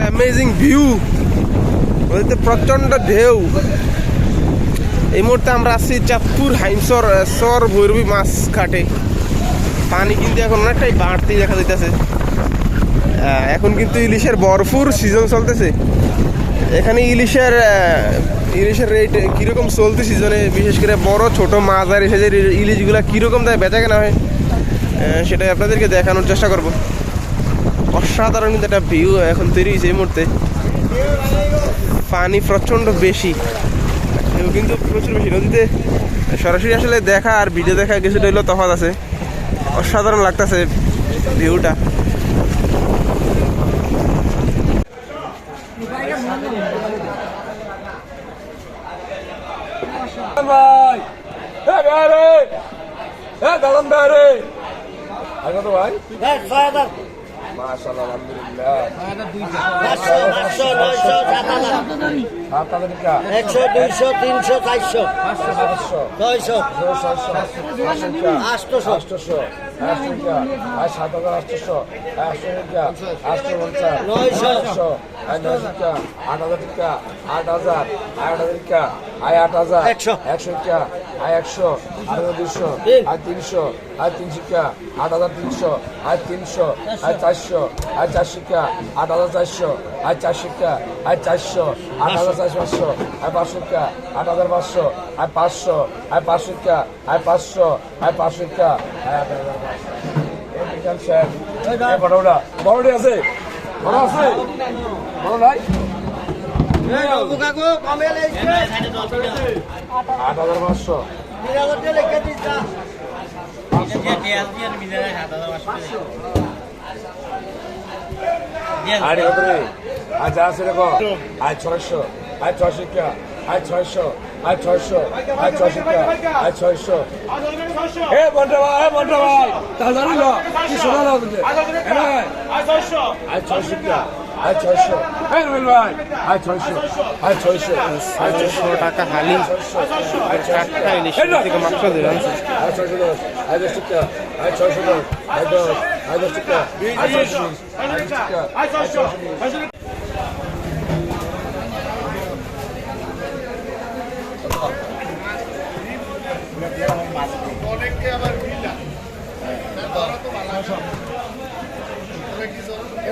Amazing view বলতে প্রচণ্ড ঢেউ। এই মুহূর্তে আমরা আসছি চাঁদপুর হাইমসর সর ভৈরবী মাছ ঘাটে। পানি কিন্তু এখন অনেকটাই বাড়তি দেখা যাইতেছে। এখন কিন্তু ইলিশের ভরপুর সিজন চলতেছে। এখানে ইলিশের ইলিশের রেট কীরকম চলতে সিজনে বিশেষ করে বড়, ছোট মাছ আর এসে ইলিশগুলো কীরকম দেয় বেচা কেনা হয়? সেটাই আপনাদেরকে দেখানোর চেষ্টা করব। অসাধারণ কিন্তু একটা ভিউ এখন তৈরি হয়েছে এই মুহূর্তে। পানি প্রচণ্ড বেশি। কিন্তু প্রচুর বেশি। নদীতে সরাসরি আসলে দেখা আর ভিডিও দেখা কিছুটা হইলেও তফাৎ আছে। অসাধারণ লাগতেছে ভিউটা ভাই এ দালাম বেরে আর কত ভাই মাশাআল্লাহ আলহামদুলিল্লাহ সাত হাজার সাতশো ছয়শো ছয়শো সাতশো আটশোশো আটশোশো আটশো টাকা আর সাত হাজার আটশো টাকা আটশো পঞ্চাশ নয়শো। নয়শো আর নয়শো টাকা আট হাজার টিকা আট হাজার আট হাজার টাকা আয় আট হাজার একশো। একশো আয় একশো আয় দুশো আয় তিনশো আয় তিন শিক্ষা আট হাজার তিনশো আয় তিনশো আয় চারশো আয় চার শিক্ষা আট হাজার চারশো আয় চার শিক্ষা আয় চারশো আট হাজার চার পাঁচশো আয় পাঁচ শিক্ষা আট হাজার পাঁচশো আয় পাঁচশো আয় পাঁচ শিক্ষা আয় পাঁচশো আয় পাঁচ শিক্ষা আয় আট হাজার পাঁচশো। বড় আছে বড় আছে বড় নাই? আট হাজার পাঁচশো আরে কত রে আজ আছে রে আজ ছয়শো আজ ছয়শো কা আজ ছয়শো আজ ছয়শো আজ ছয়শো কা আজ ছয়শো। এ বন্টা ভাই এ বন্টা ভাই তা জানি না কা হাই ছয়শো হ্যাঁ রবিল ভাই হাই ছয়শো হাই ছয়শো হাই ছয়শো টাকা হালি টাকা ইলিশ থেকে মাত্র দিলাম হাই ছয়শো দশ হাই দশ টাকা হাই ছয়শো দশ হাই দশ হাই দশ টাকা হাই ছয়শো হাই ছয়শো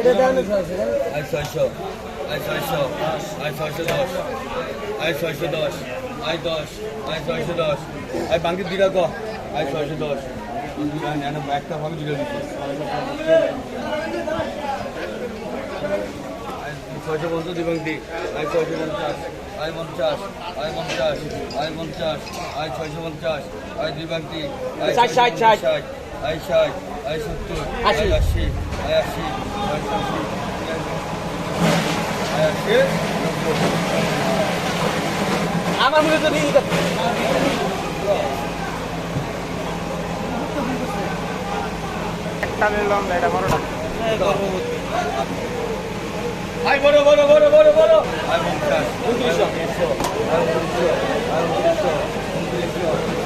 আয় ছয়শো আয় ছয়শো আয় ছয়শো দশ আয় ছয়শো দশ আয় দশ আয় ছয়শো দশ আয় বাঙ্কি দিরা ক আয় ছয়শো দশ একটা ভাগে জুড়ে ছয়শো পঞ্চাশ দিবাং দি ছয়শো পঞ্চাশ আয় পঞ্চাশ আয় পঞ্চাশ আয় পঞ্চাশ আয় ছয়শো পঞ্চাশ আয় দিবাং দি আয় ষাট ষাট আশি। আশি আশি আমার মনে তো নিয়ে একটা নিলাম এটা বড়টা আই বড় বড় বড় বড় বড়। আই মমতাজ 2900 2900 2900 2900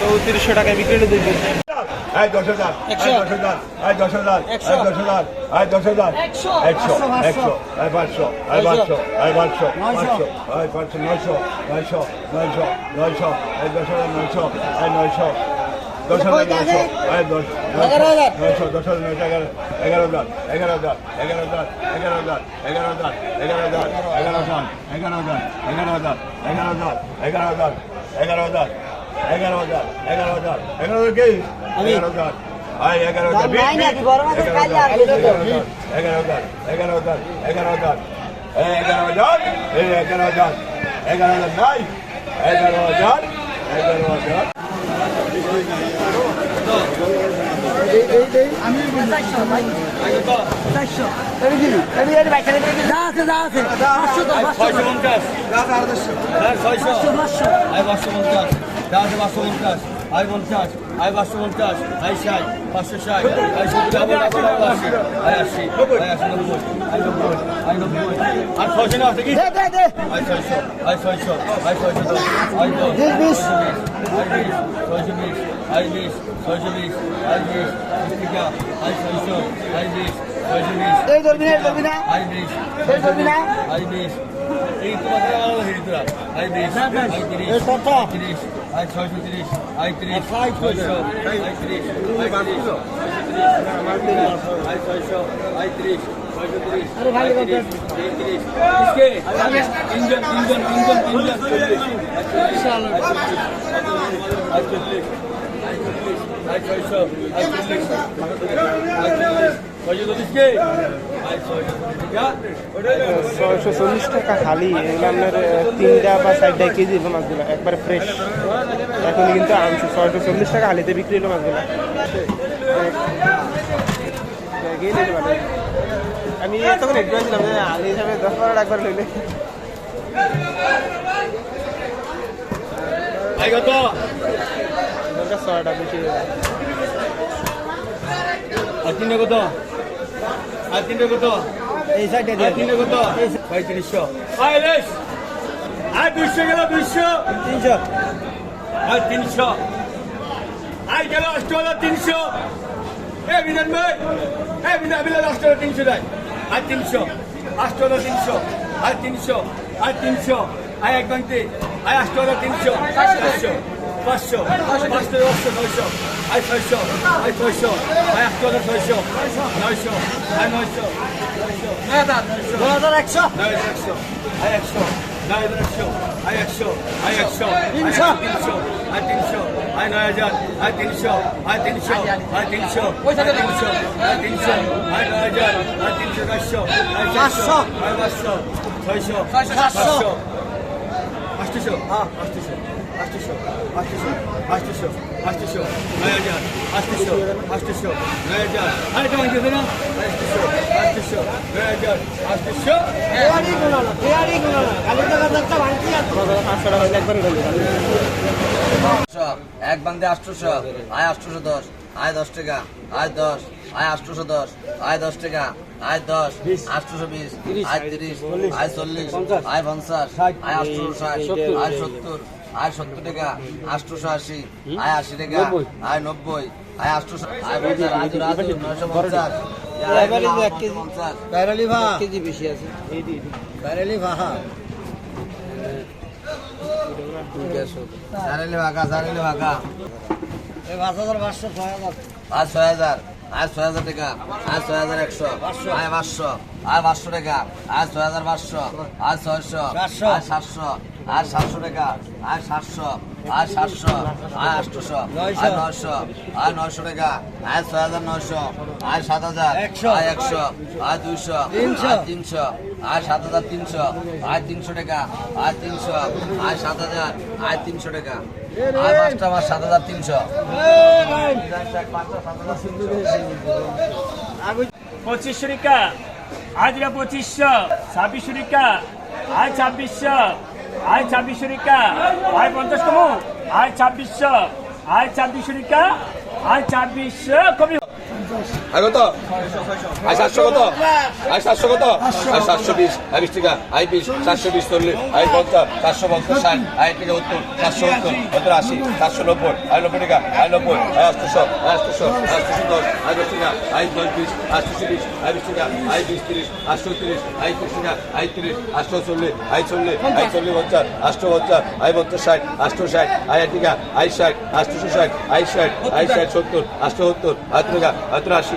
চৌত্রিশশো টাকায় বিক্রি করে দিয়েছি এই দশ হাজার দশ হাজার এই দশ হাজার এই দশ হাজার এই দশ হাজার একশো। একশো এই পাঁচশো এই পাঁচশো এই পাঁচশো পাঁচশো এই পাঁচশো নয়শো নয়শো নয়শো নয়শো এই দশ হাজার নয়শো এই নয়শো দশ হাজার নয়শো এই দশ নয়শো দশ হাজার নয়শো এগারো এগারো হাজার এগারো হাজার এগারো হাজার এগারো হাজার এগারো হাজার এগারো হাজার এগারো হাজার এগারো হাজার এগারো হাজার এগারো হাজার এগারো হাজার এগারো হাজার এগারো হাজার এগারো হাজার এগারো হাজার কে এগারো হাজার আয় এগারো হাজার এগারো হাজার এগারো হাজার এগারো হাজার এগারো হাজার এগারো হাজার এগারো হাজার এগারো হাজার নাই এগারো হাজার এগারো হাজার Ay başım olacağız. Daha da başım olacağız. ছয়শো পঞ্চাশ হ্যাঁ ছয়শো আই পাঁচশো পঞ্চাশ যা আছে পাঁচশো পঞ্চাশ আই পঞ্চাশ আই পাঁচশো পঞ্চাশ আই ষাট পাঁচশো ষাট আই সত্তর আবার আবার আবার আশি আই আশি আই আশি নব্বই আই নব্বই আই নব্বই আর ছয়শো না আছে কি দে দে দে আই ছয়শো আই ছয়শো আই ছয়শো দশ আই দশ বিশ, বিশ। আই বিশ ছয়শো বিশ আই বিশ ছয়শো বিশ আই বিশ টিকা আই ছয়শো আই বিশ ছয়শো বিশ এই ধরবি না এই ধরবি না আই বিশ এই ধরবি না আই বিশ এই তোমাদের আলাদা হেরি তোরা আই বিশ আই তিরিশ এই কত? আই তিরিশ আই ছয়শো চল্লিশ টাকা খালি এগুলো আপনার তিনটা বা চারটা কেজি হলো মাছগুলো একবারে ফ্রেশ এখন কিন্তু আনছে ছয়শো চল্লিশ টাকা হালিতে বিক্রি হলো মাছগুলো। আমি তখন একটু ছিলাম যে আলি হিসাবে দশ বারো একবার লইলে। আই কত? দরকার ছয়টা বেশি যায়। আর তিনটে কত? আর তিনটে কত? এই সাইডে আর তিনটে কত? পঁয়ত্রিশশো আয় রেস আর দুইশো গেল দুইশো। তিনশো। তিনশো। আই গেল অষ্ট হলো তিনশো। এ বিধান ভাই এ বিধান বিধান অষ্ট হলো তিনশো দেয়। আর তিনশো অষ্ট হলো তিনশো আর তিনশো আর তিনশো আয় এক গন্তি আয় অষ্ট হলো তিনশো চারশো পাঁচশো পাঁচশো পাঁচশো নয়শো আয় ছয়শো আয় ছয়শো আয় আষ্ট হলো ছয়শো নয়শো আয় নয়শো নয়শো নয়শো দু হাজার একশো। নয় একশো আয় একশো নয় একশো আয় একশো আয় একশো তিনশো। তিনশো আয় তিনশো আয় নয় হাজার আয় তিনশো আয় তিনশো আয় তিনশো তিনশো আয় তিনশো আয় নয় হাজার আয় তিনশো চারশো আয় পাঁচশো। আয় পাঁচশো ছয়শো সাতশো। আষ্টশো আষ্টশো আষ্টশো আষ্টশো আষ্টশো আষ্টশো নয় হাজার আষ্টশো আষ্টশো নয় হাজার আরে কেমন গেছে না নয় হাজার আটশো এক বান্ধে আটশোশো আয় আটশোশো দশ আয় দশ টাকা আয় দশ আয় আটশোশো দশ আয় দশ টাকা আয় দশ আটশোশো বিশ আয় তিরিশ আয় চল্লিশ আয় পঞ্চাশ আয় আটশোশো ষাট আয় সত্তর আয় সত্তর টাকা আটশোশো আশি আয় আশি টাকা আয় নব্বই আয় আটশোশো আয় নয়শো পঞ্চাশ আয় পাঁচ হাজার পাঁচশো ছয় হাজার। আজ ছয় হাজার আজ ছয় হাজার টাকা আজ ছয় হাজার একশো আয় পাঁচশো আয় পাঁচশো টাকা আজ ছয় হাজার পাঁচশো আজ ছয়শো। আয় সাতশো আয় সাতশো টাকা আয় সাতশো আয় সাতশো আয় আটশোশো। আয় নয়শো আয় নয়শো টাকা আয় ছয় হাজার নয়শো আয় সাত হাজার একশো। আয় একশো আয় দুইশো তিনশো। আয় তিনশো আয় সাত হাজার তিনশো আয় তিনশো টাকা আয় তিনশো আয় সাত হাজার আয় তিনশো টাকা আয় পাঁচটা মাস সাত হাজার তিনশো পঁচিশশো টাকা আজরা পঁচিশশো ছাব্বিশশো টাকা আয় ছাব্বিশশো আয় ছাব্বিশ রিকা আয় পঞ্চাশ কমু আয় ছাব্বিশশো আয় ছাব্বিশ রিকা আয় ছাব্বিশশো কমি। আর কত? আই সাতশো কত? আই সাতশো কত? আই সাতশো। বিশ। আই বিশ টাকা। আই বিশ সাতশো বিশ চল্লিশ। আই পঞ্চাশ সাতশো পঞ্চাশ ষাট। আই টাকা উত্তর সাতশো উত্তর সত্তর আশি সাতশো নব্বই আই নব্বই টাকা আই নব্বই আই আটশোশো আই আটশোশো আই আটশোশো দশ আই দশ টাকা আই দশ বিশ আটশোশো বিশ আই বিশ টাকা আই বিশ তিরিশ আটশো তিরিশ আই তিরিশ টাকা আই তিরিশ আটশো চল্লিশ আই চল্লিশ আই চল্লিশ পঞ্চাশ আটশো পঞ্চাশ আই পঞ্চাশ ষাট আটশো ষাট আই টাকা আই ষাট আটশোশো ষাট আই ষাট আই ষাট সত্তর আটশো সত্তর আট টাকা সত্তর আশি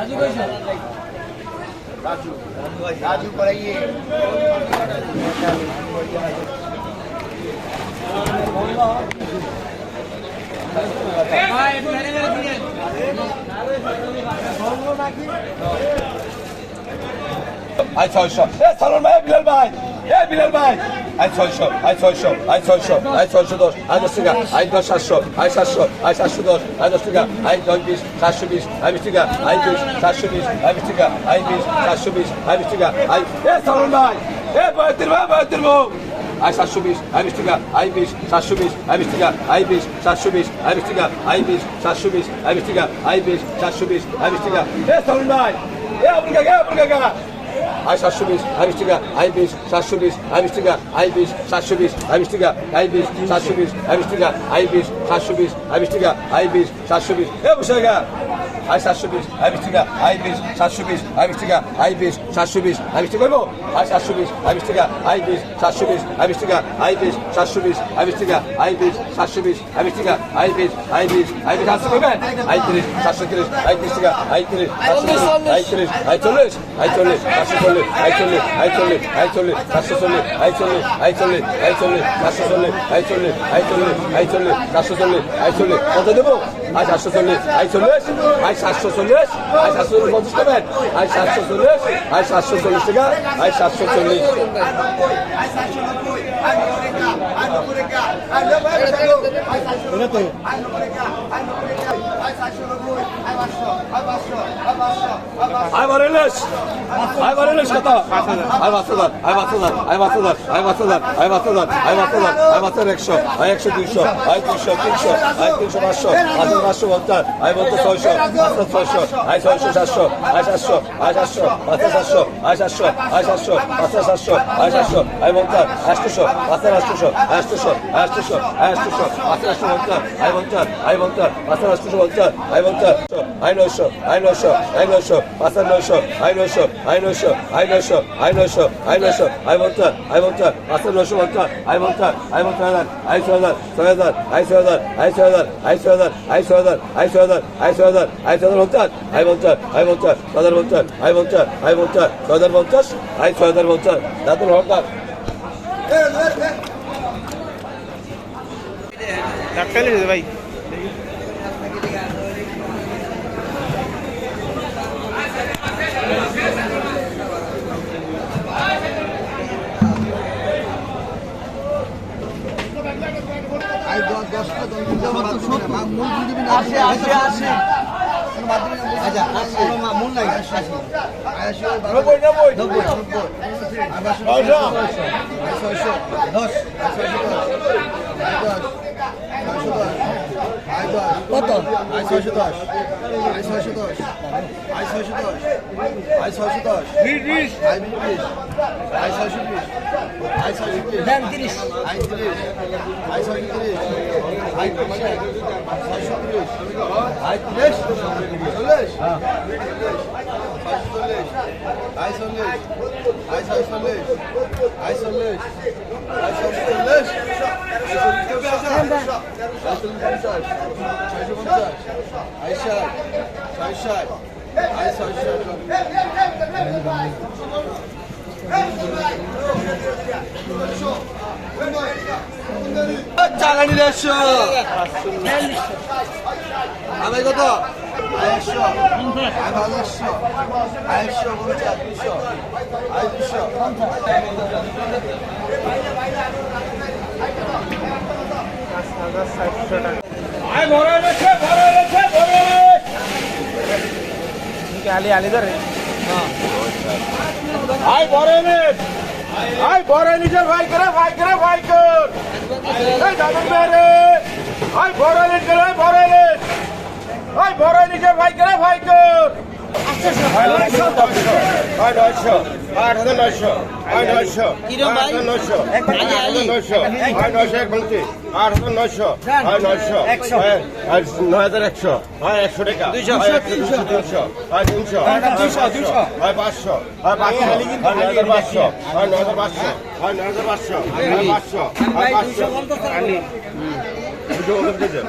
রাজু কইছো রাজু রাজু করাইয়ে ভাই ছয়শো। এ ভাই বিলাল ভাই। এ বিলাল ভাই। আয় ছয়শো আয় ছয়শো আয় ছয়শো আয় ছয়শো দশ, আয় দশ টাকা, আয় দশ সাতশো, আয় সাতশো আয় সাতশো দশ, আয় দশ টাকা, আয় দশ বিশ, সাতশো বিশ, আয় বিশ টাকা, আয় বিশ, সাতশো বিশ, আয় বিশ টাকা, আয় বিশ, সাতশো বিশ, আয় বিশ টাকা, আয় এ সালন ভাই, এ বয়তির ভাই বয়তির বউ। আয় সাতশো বিশ, আয় বিশ টাকা, আয় বিশ, সাতশো বিশ, আয় বিশ টাকা, আয় বিশ, সাতশো বিশ, আয় বিশ টাকা, আয় বিশ, সাতশো বিশ, আয় বিশ টাকা, আয় বিশ, সাতশো বিশ, আয় বিশ টাকা। এ সালন ভাই, এ আপনি কাকা আপনি কাকা। আই সাতশো বিশ আইবিশ টাকা আইবিশ সাতশো বিশ আইবিশ আই আইবিশ সাতশো বিশ আইবিশ আই আইবিশ সাতশো বিশ আইবিশ আই আইবিশ সাতশো বিশ আইবিশ আই আইবিশ সাতশো বিশ। এ বসে আই সাতশো বিশ আই বিশ টাকা আই বিশ সাতশো বিশ আই বিশ টাকা আই বিশ সাতশো বিশ আই বিশ টাকা করব আই সাতশো বিশ আই বিশ টাকা আই বিশ সাতশো বিশ আই বিশ টাকা আই বিশ সাতশো বিশ আই বিশ টাকা আই বিশ সাতশো বিশ আই বিশ টাকা আই বিশ আই বিশ আই বিশ সাতশো করবেন আই তিরিশ সাতশো তিরিশ আই তিরিশ টাকা আই তিরিশ আই তিরিশ আই চল্লিশ আই চল্লিশ সাতশো চল্লিশ আই চল্লিশ আই চল্লিশ আই চল্লিশ সাতশো চল্লিশ আই চল্লিশ আই চল্লিশ আই চল্লিশ সাতশো চল্লিশ আই চল্লিশ আই চল্লিশ আই চল্লিশ সাতশো চল্লিশ আই চল্লিশ কত দেবো ভাই সাতশো চল্লিশ ভাই চল্লিশ ভাই সাতশো চল্লিশ ভাই সাতশো পঞ্চাশ টাকা ভাই সাতশো চল্লিশ ভাই সাতশো চল্লিশ টাকা ভাই সাতশো চল্লিশ। এটা তো আয় বারেলেশ আয় বারেলেশ কত আয় পাঁচশো দান আয় পাঁচশো দান আয় পাঁচশো দান আয় পাঁচশো দান আয় পাঁচশো দান আয় পাঁচশো আয় পাঁচশো একশো আয় একশো দুইশো আয় দুইশো তিনশো আয় তিনশো পাঁচশো আয় পাঁচশো পঞ্চাশ আয় পঞ্চাশ ছয়শো, পাঁচশো ছয়শো আয় ছয়শো সাতশো আয় সাতশো আয় সাতশো, পাঁচশো সাতশো আয় সাতশো আয় সাতশো, পাঁচশো সাতশো আয় সাতশো আয় পঞ্চাশ আষ্টশো পাঁচশো আষ্টশো আষ্টশো আষ্টশো আয় পাঁচশো আষ্টশো পঞ্চাশ আয় পঞ্চাশ আয় পঞ্চাশ, পাঁচশো আষ্টশো পঞ্চাশ আয় পঞ্চাশ আই নয়শো আই নয়শো আই নয়শো পাঁচ নয়শো আই নয়শো আই নয়শো আই নয়শো আই নয়শো আই নয়শো আই পঞ্চাশ আই পঞ্চাশ পাঁচ নয়শো পঞ্চাশ আই পঞ্চাশ আই পঞ্চাশ হাজার আই ছয় হাজার ছয় হাজার আই ছয় হাজার আই ছয় হাজার আই ছয় হাজার আই ছয় হাজার আই ছয় হাজার আই ছয় হাজার আই ছয় হাজার পঞ্চাশ আই পঞ্চাশ আই পঞ্চাশ ছয় পঞ্চাশ আই পঞ্চাশ আই পঞ্চাশ ছয় হাজার পঞ্চাশ আই ছয় হাজার পঞ্চাশ দাদুর হকার ধাক্কা লেগেছে ভাই ছয়শো দশ ছয়শো দশ কত দেন তিরিশ চল্লিশ আইসল্লিশ আইসল্লিশ আইসল্লিশ আইসল্লিশ চালানি দেড়শো আমি কত আড়াইশো আড়াইশো আড়াইশো পঞ্চাশ দুশো আড়াইশো আলি আলি ধরে? হ্যাঁ। ভাই বড় ভাই বড় নিজের ভাই করে ভাই করে ভাই কর। দাদু মেরে ভাই বড় লিট করে বড় লিট ভাই বড় নিজের ভাই করে ভাই কর। আচ্ছা, আচ্ছা। ভাই নয়শো। আচ্ছা, ভাই নয়শো। আট হাজার নয়শো হয় নয়শো আট হাজার নয়শো আট নয়শো এক ভাঙতি আট হাজার নয়শো হয় নয়শো নয় হাজার একশো হয় একশো টাকা দুশো তিনশো হয় তিনশো হয় পাঁচশো হয় পাঁচশো হয় নয় হাজার পাঁচশো হয় নয় হাজার পাঁচশো হয় নয় হাজার পাঁচশো হয় পাঁচশো হয় পাঁচশো। দুশো পঞ্চাশ দিয়েছেন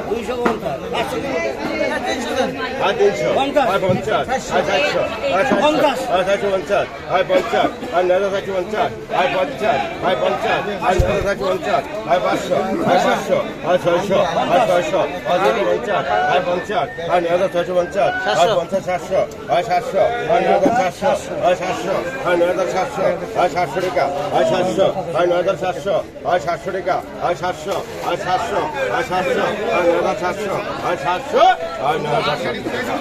হয় তিনশো হয় পঞ্চাশ হয় চারশো হয় চারশো হয় চারশো পঞ্চাশ হয় পঞ্চাশ হয় নয় হাজার চারশো পঞ্চাশ হয় পঞ্চাশ হয় পঞ্চাশ হয় নয় হাজার চারশো পঞ্চাশ হয় পাঁচশো হয় পাঁচশো হয় ছয়শো হয় ছয়শো হয় চারশো পঞ্চাশ হয় পঞ্চাশ হয় নয় হাজার ছয়শো পঞ্চাশ হয় পঞ্চাশ সাতশো হয় সাতশো হয় নয় হাজার সাতশো হয় সাতশো হয় নয় হাজার সাতশো হয় সাতশো টাকা হয় সাতশো হয় নয় সাতশো হয় সাতশো টাকা হয় সাতশো হয় সাতশো হয় সাতশো হয় নয় সাতশো হয় সাতশো হয় নয় সাতশো। টাকা